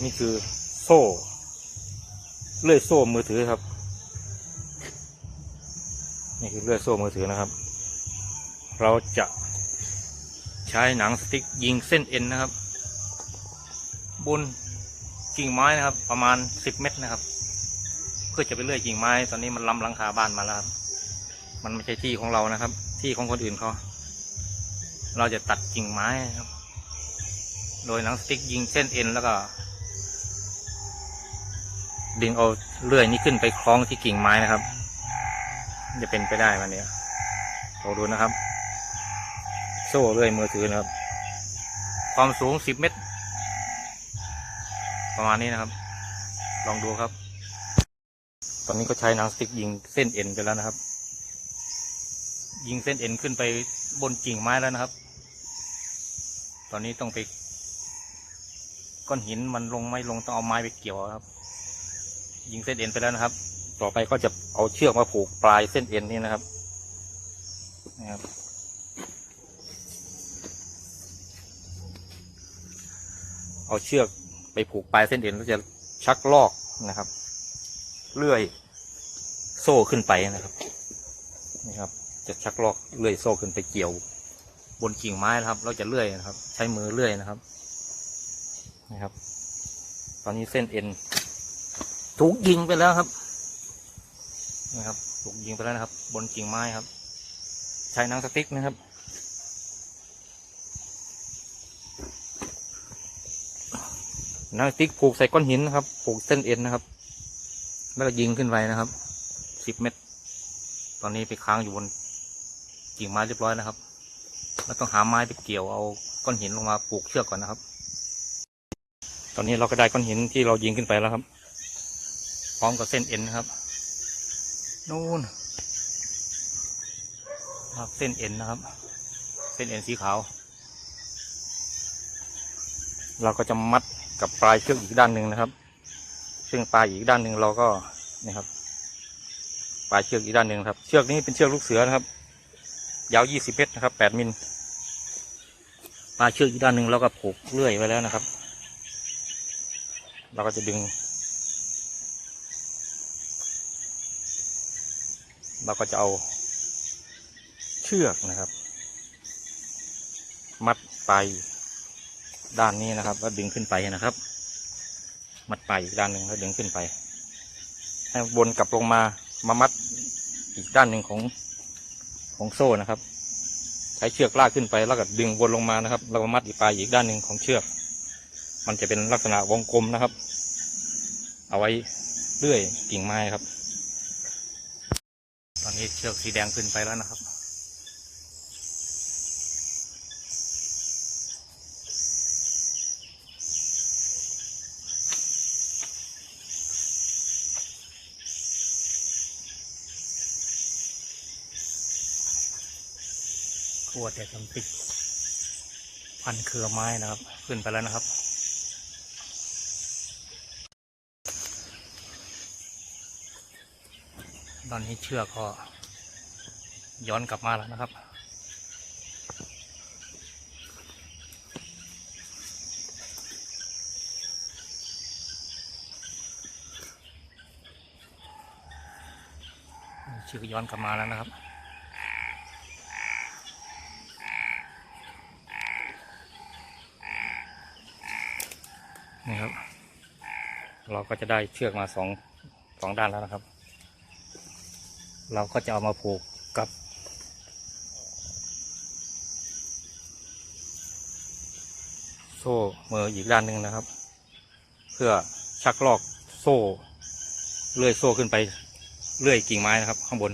นี่คือโซ่เลื่อยโซ่มือถือครับ นี่คือเลื่อยโซ่มือถือนะครับ เราจะใช้หนังสติ๊กยิงเส้นเอ็นนะครับ บนกิ่งไม้นะครับ ประมาณสิบเมตรนะครับ เพื่อจะไปเลื่อยกิ่งไม้ ตอนนี้มันล้ำหลังคาบ้านมาแล้วครับ มันไม่ใช่ที่ของเรานะครับ ที่ของคนอื่นเขาเราจะตัดกิ่งไม้ครับ โดยหนังสติ๊กยิงเส้นเอ็นแล้วก็ ดึงเอาเลื่อยนี้ขึ้นไปคล้องที่กิ่งไม้นะครับ จะเป็นไปได้วันนี้เราดูนะครับ โซ่เลื่อยมือถือนะครับ ความสูงสิบเมตร ประมาณนี้นะครับ ลองดูครับ ตอนนี้ก็ใช้หนังสติ๊กยิงเส้นเอ็นไปแล้วนะครับ ยิงเส้นเอ็นขึ้นไปบนกิ่งไม้แล้วนะครับ ตอนนี้ต้องไปก้อนหินมันลงไม่ลงต้องเอาไม้ไปเกี่ยวครับ ยิงเส้นเอ็นไปแล้วนะครับ ต่อไปก็จะเอาเชือกมาผูกปลายเส้นเอ็นนี่นะครับนะครับเอาเชือกไปผูกปลายเส้นเอ็นแล้วจะชักลอกนะครับ เลื่อยโซ่ขึ้นไปนะครับนี่ครับ จะชักลอกเลื่อยโซ่ขึ้นไปเกี่ยว บนกิ่งไม้นะครับ เราจะเลื่อยนะครับ ใช้มือเลื่อยนะครับนะครับ ตอนนี้เส้นเอ็น ถูกยิงไปแล้วครับนะครับ ถูกยิงไปแล้วนะครับ บนกิ่งไม้ครับ ใช้นังสติ๊กนะครับ นังสติ๊กผูกใส่ก้อนหินนะครับ ผูกเส้นเอ็นนะครับ แล้วก็ยิงขึ้นไปนะครับสิบเมตร ตอนนี้ไปค้างอยู่บนกิ่งไม้เรียบร้อยนะครับ แล้วต้องหาไม้ไปเกี่ยวเอาก้อนหินลงมาปลูกเชือกก่อนนะครับ ตอนนี้เราก็ได้ก้อนหินที่เรายิงขึ้นไปแล้วครับ ร้อมกับเส้นเอ็นนะครับนู่นครับเส้นเอ็นนะครับ เส้นเอ็นสีขาว เราก็จะมัดกับปลายเชือกอีกด้านหนึ่งนะครับ ซึ่งปลายอีกด้านหนึ่งเราก็นี่ครับ ปลายเชือกอีกด้านหนึ่งครับ เชือกนี้เป็นเชือกลูกเสือนะครับ ยาว20เมตรนะครับ8มิลปลายเชือกอีกด้านหนึ่งเราก็ผูกเลื่อยไว้แล้วนะครับ เราก็จะดึง เราก็จะเอาเชือกนะครับ มัดไปด้านนี้นะครับ แล้วดึงขึ้นไปนะครับ มัดไปอีกด้านหนึ่งแล้วดึงขึ้นไป ให้วนกลับลงมามามัดอีกด้านหนึ่งของของโซ่นะครับ ใช้เชือกลากขึ้นไปแล้วก็ดึงวนลงมานะครับแล้วก็มัดอีกปลายอีกด้านหนึ่งของเชือก มันจะเป็นลักษณะวงกลมนะครับ เอาไว้เลื่อยกิ่งไม้ครับ อนนี้เชือกสีแดงขึ้นไปแล้วนะครับ ขวดแต่ทำติดพันเครือไม้นะครับ ขึ้นไปแล้วนะครับ ตอนนี้เชือกก็ย้อนกลับมาแล้วนะครับ เชือกย้อนกลับมาแล้วนะครับนี่ครับ เราก็จะได้เชือกมาสองสองด้านแล้วนะครับ เราก็จะเอามาผูกกับ โซ่มืออีกด้านหนึ่งนะครับ เพื่อชักลอกโซ่เลื่อยโซ่ขึ้นไปเลื่อยกิ่งไม้นะครับ ข้างบน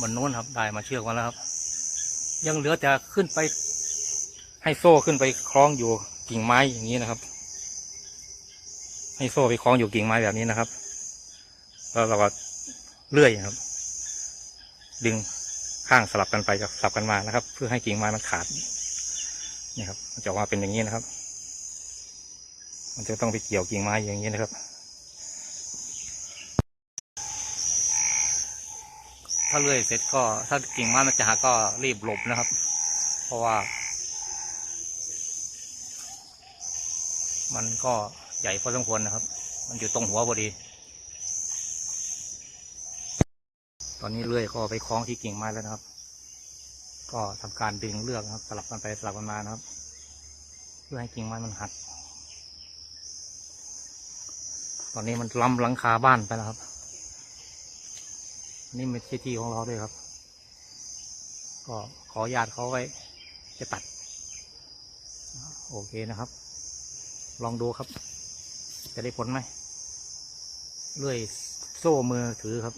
บนโน้นครับได้มาเชือกมาแล้วครับ ยังเหลือแต่ขึ้นไป ให้โซ่ขึ้นไปคล้องอยู่กิ่งไม้อย่างนี้นะครับ ให้โซ่ไปคล้องอยู่กิ่งไม้แบบนี้นะครับ แล้วเราก็ เลื่อยครับ ดึงข้างสลับกันไปกับสลับกันมานะครับ เพื่อให้กิ่งไม้มันขาดนี่ครับมันจะออกมาเป็นอย่างนี้นะครับ มันจะต้องไปเกี่ยวกิ่งไม้อย่างนี้นะครับ ถ้าเลื่อยเสร็จก็ถ้ากิ่งไม้มันจะหักก็รีบหลบนะครับ เพราะว่า มันก็ใหญ่พอสมควรนะครับ มันอยู่ตรงหัวพอดี ตอนนี้เลื่อยก็ไปคล้องที่กิ่งไม้แล้วนะครับ ก็ทำการดึงเลือกนะครับ สลับกันไปสลับกันมานะครับ เพื่อให้กิ่งไม้มันหัก ตอนนี้มันล้ำหลังคาบ้านไปแล้วครับ นี่ไม่ใช่ที่ของเราด้วยครับ ก็ขอญาตเขาไว้จะตัด โอเคนะครับ ลองดูครับ จะได้ผลไหมเลื่อยโซ่มือถือครับ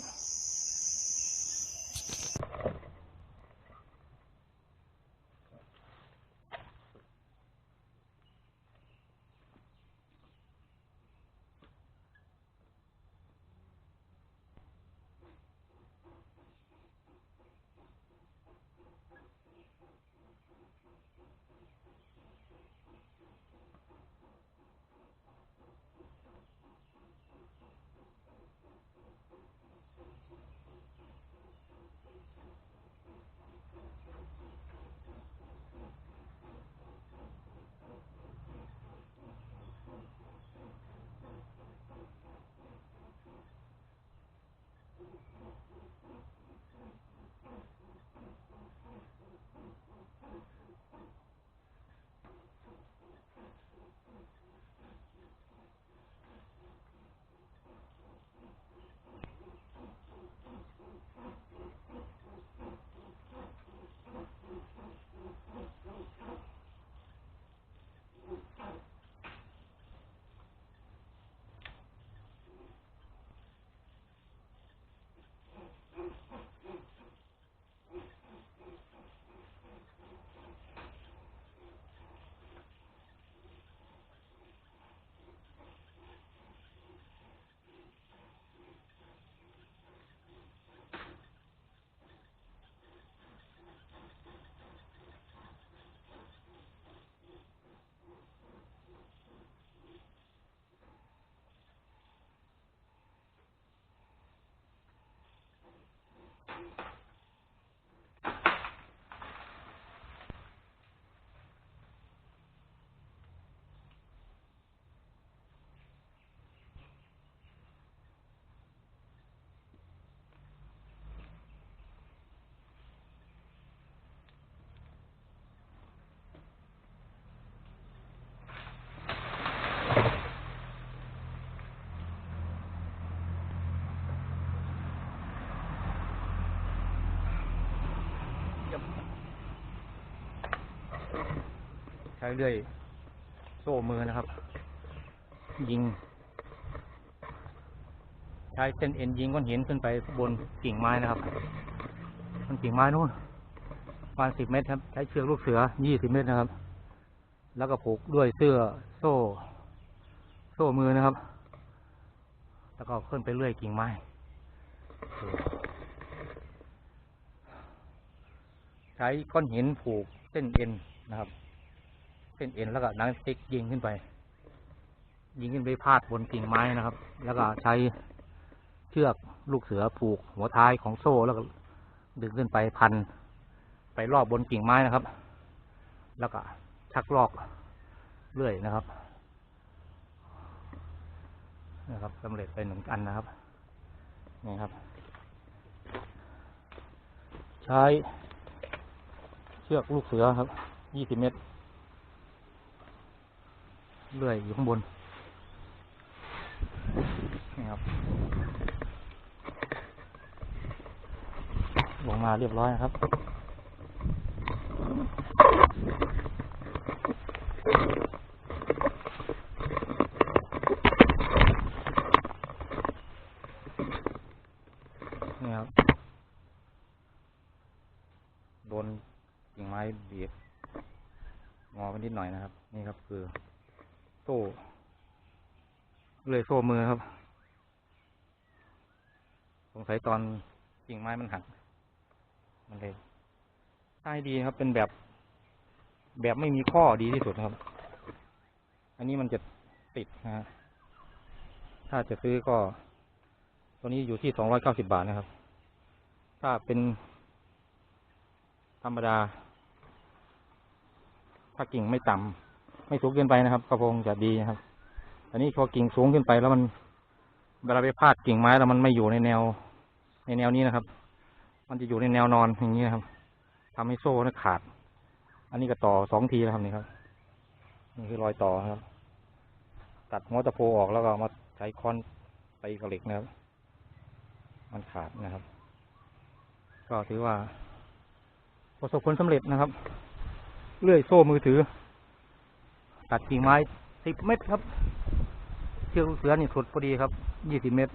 เลื่อยโซ่มือนะครับ ยิง ใช้เส้นเอ็นยิงก้อนหินขึ้นไปบนกิ่งไม้นะครับบนกิ่งไม้นู่นประมาณสิบเมตรครับ ใช้เชือกลูกเสือยี่สิบเมตรนะครับ แล้วก็ผูกด้วยเสื้อโซ่ โซ่มือนะครับ แล้วก็ขึ้นไปเรื่อยกิ่งไม้ใช้ก้อนหินผูกเส้นเอ็นนะครับ เส้นเอ็นแล้วก็หนังติ๊กยิงขึ้นไป ยิงขึ้นไปพาดบนกิ่งไม้นะครับ แล้วก็ใช้เชือกลูกเสือผูกหัวท้ายของโซ่แล้วก็ดึงขึ้นไปพัน ไปรอบบนกิ่งไม้นะครับ แล้วก็ชักลอกเรื่อยนะครับ นะครับสำเร็จไปหนึ่งอันนะครับนี่ครับ ใช้เชือกลูกเสือครับยี่สิบเมตร เลื่อยอยู่ข้างบน นี่ครับ ลงมาเรียบร้อยนะครับ นี่ครับ โดนกิ่งไม้เบียดงอไปนิดหน่อยนะครับ นี่ครับคือ โซ่เลยโซ่มือครับ สงสัยตอนกิ่งไม้มันหัก มันเลยใช่ดีครับ เป็นแบบ แบบไม่มีข้อดีที่สุดครับ อันนี้มันจะติดนะฮะถ้าจะซื้อก็ ตัวนี้อยู่ที่สองร้อยเก้าสิบาทนะครับ ถ้าเป็น ธรรมดา ถ้ากิ่งไม่ต่ำ ไม่สูงเกินไปนะครับกระพงจะดีนะครับ อันนี้พอกิ่งสูงขึ้นไปแล้วมันเวลาไปพาดกิ่งไม้แล้วมันไม่อยู่ในแนว ในแนวนี้นะครับ มันจะอยู่ในแนวนอนอย่างนี้นะครับทำให้โซ่นั้นขาด อันนี้ก็ต่อสองทีแล้วครับนี่ครับนี่คือรอยต่อครับ ตัดหัวตะโพออกแล้วก็มาใช้ค้อนไปกับเหล็กนะครับ มันขาดนะครับ ก็ถือว่า ประสบผลสำเร็จนะครับ เลื่อยโซ่มือถือ ตัดกิ่งไม้สิบเมตรครับ เชือกลูกเสือนี่สุดพอดีครับยี่สิบเมตร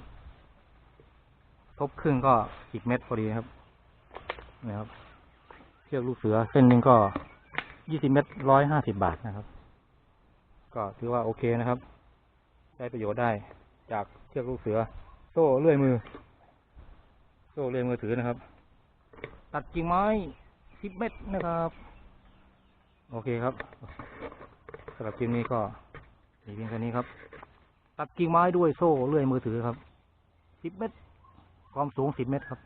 ทบครึ่งก็สิบเมตรพอดีครับนะครับ เชือกลูกเสือเส้นหนึ่งก็ยี่สิบเมตรร้อยห้าสิบบาทนะครับ ก็ถือว่าโอเคนะครับ ได้ประโยชน์ได้จากเชือกลูกเสือ โซ่เลื่อยมือ โซ่เลื่อยมือถือนะครับ ตัดกิ่งไม้สิบเมตรนะครับ โอเคครับ สำหรับคลิปนี้ก็มีเพียงแค่นี้ครับ ตัดกิ่งไม้ด้วยโซ่เลื่อยมือถือครับสิบเมตร ความสูงสิบเมตรครับ